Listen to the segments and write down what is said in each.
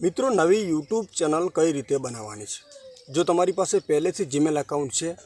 મિત્રો, નવી YouTube channel કઈ રીતે બનાવવાની છે? જો તમારી પાસે પહેલેથી જીમેલ એકાઉન્ટ છે,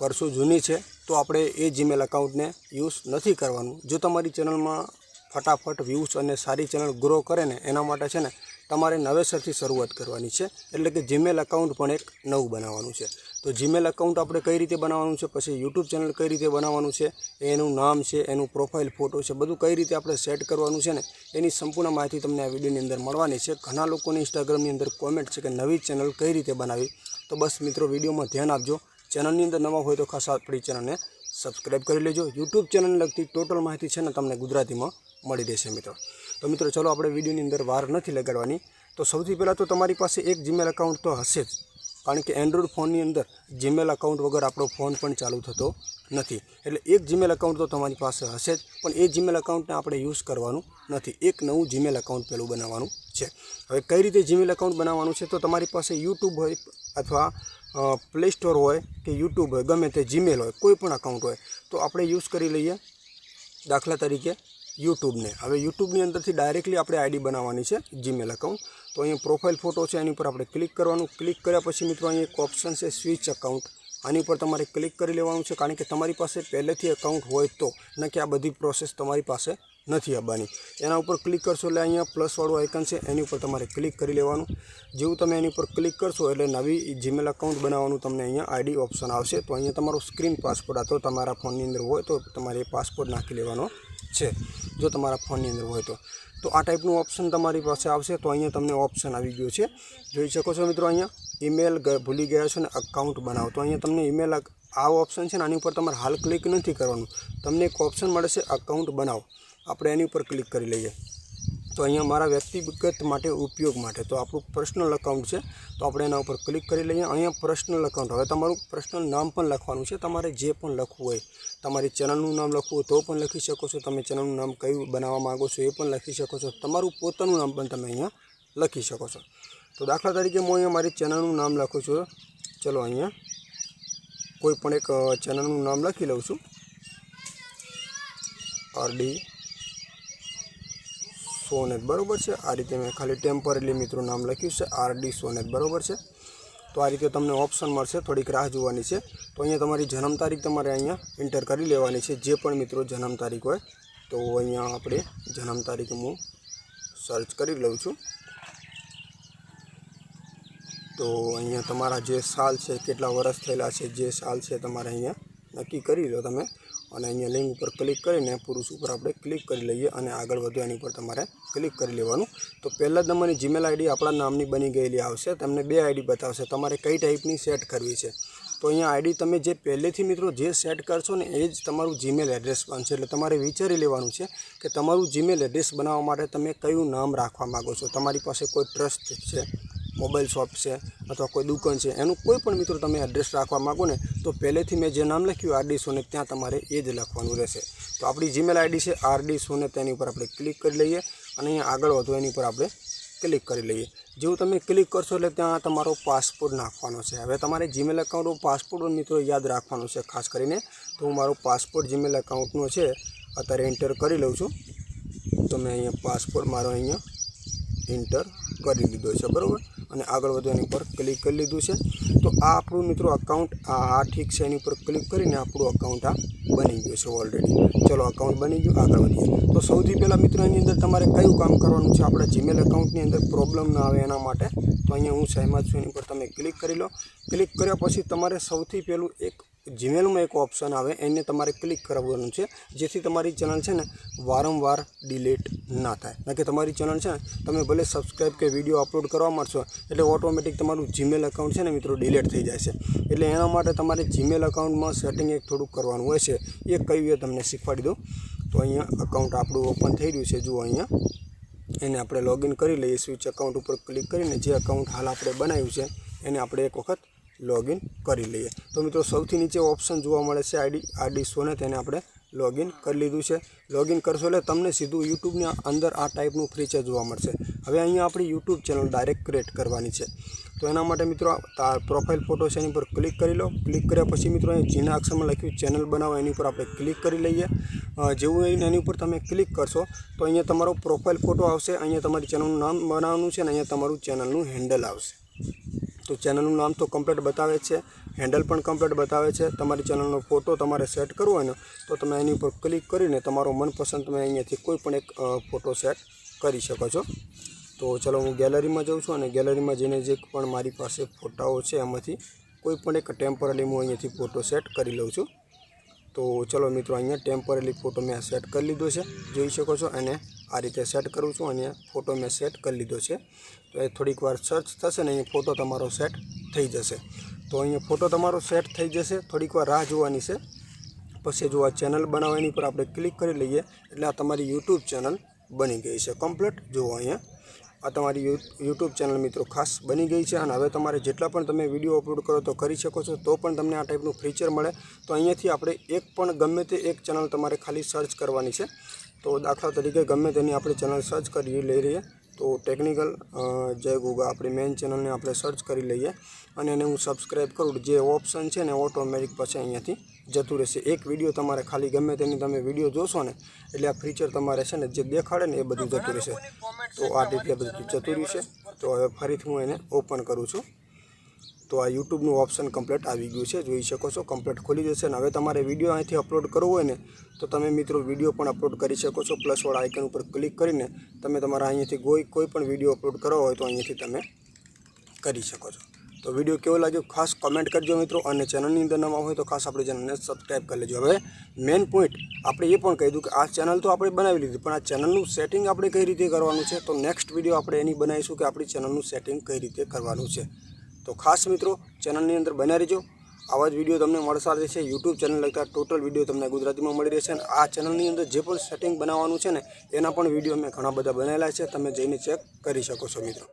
વર્ષો જૂની છે, તો આપણે એ જીમેલ એકાઉન્ટને યુઝ નથી કરવાનું. જો તમારી ચેનલમાં ફટાફટ વ્યૂઝ અને સારી ચેનલ ગ્રો કરે ને, એના માટે છે ને તમારે નવેસરથી શરૂઆત કરવાની છે. એટલે કે જીમેલ એકાઉન્ટ પણ એક નવું બનાવવાનું છે. તો જીમેલ એકાઉન્ટ આપણે કઈ રીતે બનાવવાનું છે? પછી યુટ્યુબ ચેનલ કઈ રીતે બનાવવાનું છે? એનું નામ છે, એનું પ્રોફાઇલ ફોટો છે, બધું કઈ રીતે આપણે સેટ કરવાનું છે ને એની સંપૂર્ણ માહિતી તમને આ વિડીયોની અંદર મળવાની છે. ઘણા લોકોની ઇન્સ્ટાગ્રામની અંદર કોમેન્ટ છે કે નવી ચેનલ કઈ રીતે બનાવી? તો બસ મિત્રો, વિડીયોમાં ધ્યાન આપજો. ચેનલની અંદર નવા હોય તો ખાસ આપણી ચેનલને સબસ્ક્રાઈબ કરી લેજો. યુટ્યુબ ચેનલને લગતી ટોટલ માહિતી છે ને તમને ગુજરાતીમાં મળી રહેશે મિત્રો. તો મિત્રો ચલો આપણે વિડીયોની અંદર વાર નથી લગાડવાની. તો સૌથી પહેલાં તો તમારી પાસે એક જીમેલ એકાઉન્ટ તો હશે જ. કારણ કે એન્ડ્રોઈડ ફોનની અંદર જીમેલ એકાઉન્ટ વગર આપણો ફોન પણ ચાલુ થતો નથી. એટલે એક જીમેલ એકાઉન્ટ તો તમારી પાસે હશે જ, પણ એ જીમેલ એકાઉન્ટને આપણે યુઝ કરવાનું નથી. એક નવું જીમેલ એકાઉન્ટ પહેલું બનાવવાનું છે. હવે કઈ રીતે જીમેલ એકાઉન્ટ બનાવવાનું છે? તો તમારી પાસે યુટ્યુબ હોય અથવા પ્લે સ્ટોર હોય કે યુટ્યુબ હોય, ગમે તે જીમેલ હોય, કોઈ પણ અકાઉન્ટ હોય, તો આપણે યુઝ કરી લઈએ. દાખલા તરીકે યુટ્યુબને. હવે યુટ્યુબની અંદરથી ડાયરેક્ટલી આપણે આઈડી બનાવવાની છે જીમેલ એકાઉન્ટ તો અહીંયા પ્રોફાઇલ ફોટો છે એની ઉપર આપણે ક્લિક કરવાનું. ક્લિક કર્યા પછી મિત્રો અહીંયા એક ઓપ્શન છે સ્વિચ અકાઉન્ટ આની ઉપર તમારે ક્લિક કરી લેવાનું છે, કારણ કે તમારી પાસે પહેલેથી અકાઉન્ટ હોય તો, ન કે આ બધી પ્રોસેસ તમારી પાસે નથી આવવાની. એના ઉપર ક્લિક કરશો એટલે અહીંયા પ્લસવાળું આઇકન છે, એની ઉપર તમારે ક્લિક કરી લેવાનું. જેવું તમે એની ઉપર ક્લિક કરશો એટલે નવી જીમેલ અકાઉન્ટ બનાવવાનું તમને અહીંયા આઈડી ઓપ્શન આવશે. તો અહીંયા તમારો સ્ક્રીન પાસપોર્ટ આ તો તમારા ફોનની અંદર હોય તો તમારે એ પાસપોર્ટ નાખી લેવાનો. છે, જો તમારા ફોનની અંદર હોય તો. તો આ ટાઈપનું ઓપ્શન તમારી પાસે આવશે તો અહીંયા તમને ઓપ્શન આવી ગયો છે. જોઈ શકો છો મિત્રો અહીંયા ઈમેલ ભૂલી ગયા છો ને અકાઉન્ટ બનાવો. તો અહીંયા તમને ઈમેલ આ ઓપ્શન છે ને, આની ઉપર તમારે હાલ ક્લિક નથી કરવાનું. તમને એક ઓપ્શન મળે છે અકાઉન્ટ બનાવો. આપણે એની ઉપર ક્લિક કરી લઈએ. તો અહીંયા મારા વ્યક્તિગત માટે ઉપયોગ માટે, તો આપણું પર્સનલ અકાઉન્ટ છે, તો આપણે એના ઉપર ક્લિક કરી લઈએ. અહીંયા પર્સનલ અકાઉન્ટ હવે તમારું પર્સનલ નામ પણ લખવાનું છે. તમારે જે પણ લખવું હોય, તમારી ચેનલનું નામ લખવું હોય તો પણ લખી શકો છો. તમે ચેનલનું નામ કયું બનાવવા માગો છો એ પણ લખી શકો છો. તમારું પોતાનું નામ પણ તમે અહીંયા લખી શકો છો. તો દાખલા તરીકે હું અહીંયા મારી ચેનલનું નામ લખું છું. ચલો અહીંયા કોઈ પણ એક ચેનલનું નામ લખી લઉં છું. આરડી સોનેટ બરાબર છે? આ રીતે મેં ખાલી ટેમ્પરરી મિત્રો નામ લખ્યું છે, આરડી સોનેટ બરાબર છે? તો આ રીતે તમને ઓપ્શન મળશે, થોડીક રાહ જોવાની છે. તો અહીંયા તમારી જન્મ તારીખ તમારે અહીંયા એન્ટર કરી લેવાની છે, જે પણ મિત્રો જન્મ તારીખ હોય, તો અહીંયા આપણે જન્મ તારીખ હું સર્ચ કરી લઉં છું. તો અહીંયા તમારા જે સાલ છે, કેટલા વર્ષ થયેલા છે, જે સાલ છે તમારે અહીંયા નક્કી કરી લો તમે. અને અહીંયા લિંક ઉપર ક્લિક કરીને પુરુષ ઉપર આપણે ક્લિક કરી લઈએ અને આગળ વધો, એની ઉપર તમારે ક્લિક કરી લેવાનું. તો પહેલાં તમારી જીમેલ આઈડી આપણા નામની બની ગયેલી આવશે. તમને બે આઈડી બતાવશે. તમારે કઈ ટાઈપની સેટ કરવી છે. તો અહીંયા આઈડી તમે જે પહેલેથી મિત્રો જે સેટ કરશો ને એ જ તમારું જીમેલ એડ્રેસ બનશે. એટલે તમારે વિચારી લેવાનું છે કે તમારું જીમેલ એડ્રેસ બનાવવા માટે તમે કયું નામ રાખવા માગો છો. તમારી પાસે કોઈ ટ્રસ્ટ છે મોબાઈલ શોપ છે, અથવા કોઈ દુકાન છે. એનું કોઈ પણ મિત્રો તમે એડ્રેસ રાખવા માગો ને, તો પહેલેથી મેં જે નામ લખ્યું આરડી સોને ત્યાં તમારે એ જ લખવાનું રહેશે. તો આપણી જીમેલ આઈડી છે આરડી સોને તેની ઉપર આપણે ક્લિક કરી લઈએ. અને અહીંયા આગળ વધો એની ઉપર આપણે ક્લિક કરી લઈએ. જેવું તમે ક્લિક કરશો એટલે ત્યાં તમારો પાસપોર્ટ નાખવાનો છે. હવે તમારે જીમેલ એકાઉન્ટ પાસપોર્ટ મિત્રો યાદ રાખવાનું છે, ખાસ કરીને તો હું મારો પાસપોર્ટ જીમેલ એકાઉન્ટનો છે, અત્યારે એન્ટર કરી લઉં છું. તો મેં અહીંયા પાસપોર્ટ મારો અહીંયા એન્ટર કરી લીધો છે, બરાબર? અને આગળ વધો એની ઉપર ક્લિક કરી લીધું છે. તો આ આપણું મિત્રો અકાઉન્ટ આ ઠીક છે, એની ઉપર ક્લિક કરીને આપણું અકાઉન્ટ આ બની ગયું છે ઓલરેડી ચલો અકાઉન્ટ બની ગયું, આગળ વધીએ. તો સૌથી પહેલાં મિત્રો એની અંદર તમારે કયું કામ કરવાનું છે? આપણા જીમેલ એકાઉન્ટની અંદર પ્રોબ્લેમ ના આવે એના માટે, તો અહીંયા હું સહેમત છું, એની પર તમે ક્લિક કરી લો. ક્લિક કર્યા પછી તમારે સૌથી પહેલું એક જીમેલમાં એક ઓપ્શન આવે, એને તમારે ક્લિક કરવાનું છે, જેથી તમારી ચેનલ છે ને વારંવાર ડિલીટ ના થાય. કારણ તમારી ચેનલ છે ને, તમે ભલે સબસ્ક્રાઈબ કે વીડિયો અપલોડ કરવા માંડશો એટલે ઓટોમેટિક તમારું જીમેલ એકાઉન્ટ છે ને મિત્રો ડિલીટ થઈ જાય છે. એટલે એના માટે તમારે જીમેલ એકાઉન્ટમાં સેટિંગ એક થોડુંક કરવાનું હોય છે. એ કયું એ તમને શીખવાડી દઉં? તો અહીંયા અકાઉન્ટ આપણું ઓપન થઈ રહ્યું છે. જુઓ અહીંયા. એને આપણે લોગિન કરી લઈએ. સ્વિચ અકાઉન્ટ ઉપર ક્લિક કરીને જે અકાઉન્ટ હાલ આપણે બનાવ્યું છે, એને આપણે એક વખત લોગિન કરી લઈએ. તો મિત્રો, સૌથી નીચે ઓપ્શન જોવા મળે છે આઈડી આઈડી સોને તેને આપણે લોગિન કરી લીધું છે. લોગિન કરશો એટલે તમને સીધું યુટ્યુબની અંદર આ ટાઈપનું ફીચર જોવા મળશે. હવે અહીંયા આપણી યુટ્યુબ ચેનલ ડાયરેક્ટ ક્રિએટ કરવાની છે. તો એના માટે મિત્રો પ્રોફાઇલ ફોટો છે એની પર ક્લિક કરી લો. ક્લિક કર્યા પછી મિત્રો, અહીં ઝીણા અક્ષરમાં લખ્યું ચેનલ બનાવો, એની પર આપણે ક્લિક કરી લઈએ. જેવું એની ઉપર તમે ક્લિક કરશો, તો અહીંયા તમારો પ્રોફાઇલ ફોટો આવશે. અહીંયા તમારી ચેનલનું નામ બનાવવાનું છે અને અહીંયા તમારું ચેનલનું હેન્ડલ આવશે. તો ચેનલનું નામ તો કમ્પ્લેટ બતાવે છે. હેન્ડલ પણ કમ્પ્લેટ બતાવે છે. તમારી ચેનલનો ફોટો તમારે સેટ કરવો હોય ને, તો તમે એની ઉપર ક્લિક કરીને તમારો મનપસંદ તમે અહીંયાથી કોઈ પણ એક ફોટો સેટ કરી શકો છો. તો ચલો હું ગેલેરીમાં જાઉં છું અને ગેલેરીમાં જઈને જે પણ મારી પાસે ફોટાઓ છે એમાંથી કોઈ પણ એક ટેમ્પરરી હું અહીંયાથી ફોટો સેટ કરી લઉં છું. તો ચલો મિત્રો, અહીંયા ટેમ્પરરી ફોટો મેં સેટ કરી લીધો છે. જોઈ શકો છો અને આ રીતે સેટ કરું છું. અને ફોટો મેં સેટ કરી લીધો છે. તો એ થોડીક વાર સર્ચ થશે ને અહીંયા ફોટો તમારો સેટ થઈ જશે. તો અહીંયા ફોટો તમારો સેટ થઈ જશે. થોડીક વાર રાહ જોવાની છે. પછી જો આ ચેનલ બનાવવાની પર આપણે ક્લિક કરી લઈએ. એટલે આ તમારી યુટ્યુબ ચેનલ બની ગઈ છે. કમ્પ્લીટ જુઓ અહીંયા. આ તમારી યુટ્યુબ ચેનલ મિત્રો ખાસ બની ગઈ છે. અને હવે તમારે જેટલા પણ તમે વીડિયો અપલોડ કરો તો કરી શકો છો. તો પણ તમને આ ટાઈપનું ફીચર મળે. તો અહીંયાથી આપણે એક પણ ગમે તે એક ચેનલ તમારે ખાલી સર્ચ કરવાની છે. તો દાખલા તરીકે ગમે તેની આપણે ચેનલ સર્ચ કરી લઈ રહીએ, તો ટેકનિકલ જય ગુગા આપણી મેઇન ચેનલને આપણે સર્ચ કરી લઈએ અને એને હું સબસ્ક્રાઈબ કરું. જે ઓપ્શન છે ને ઓટોમેટિક પછી અહીંયાથી જતું રહેશે. એક વીડિયો તમારે ખાલી ગમે તેની તમે વીડિયો જોશો ને, એટલે આ ફીચર તમારે છે ને જે દેખાડે ને એ બધું જતું રહેશે. તો આ રીતે બધું જતું રહેશે. તો હવે ફરીથી હું એને ઓપન કરું છું. તો આ યુટ્યુબનું ઓપ્શન કમ્પ્લેટ આવી ગયું છે. જોઈ શકો છો, કમ્પ્લેટ ખોલી જશે અને હવે તમારે વીડિયો અહીંથી અપલોડ કરવો હોય ને, તો તમે મિત્રો વીડિયો પણ અપલોડ કરી શકો છો. પ્લસવાળા આઇકન ઉપર ક્લિક કરીને તમે તમારા અહીંયાથી કોઈ કોઈ પણ વીડિયો અપલોડ કરવો હોય તો અહીંયાથી તમે કરી શકો છો. તો વીડિયો કેવો લાગ્યો? ખાસ કમેન્ટ કરજો મિત્રો અને ચેનલની અંદર નવા હોય તો ખાસ આપણે ચેનલને સબસ્ક્રાઈબ કરી લેજો. હવે મેઇન પોઈન્ટ આપણે એ પણ કહી દઉં કે આ ચેનલ તો આપણે બનાવી લીધી, પણ આ ચેનલનું સેટિંગ આપણે કઈ રીતે કરવાનું છે? તો નેક્સ્ટ વીડિયો આપણે એની બનાવીશું કે આપણી ચેનલનું સેટિંગ કઈ રીતે કરવાનું છે? તો ખાસ મિત્રો, ચેનલની અંદર બન્યા રહેજો. આવા જ વીડિયો તમને મળતા રહેશે. યુટ્યુબ ચેનલ લગતા ટોટલ વીડિયો તમને ગુજરાતીમાં મળી રહેશે. અને આ ચેનલની અંદર જે પણ સેટિંગ બનાવવાનું છે ને, એના પણ વીડિયો મેં ઘણા બધા બનાવેલા છે. તમે જઈને ચેક કરી શકો છો મિત્રો.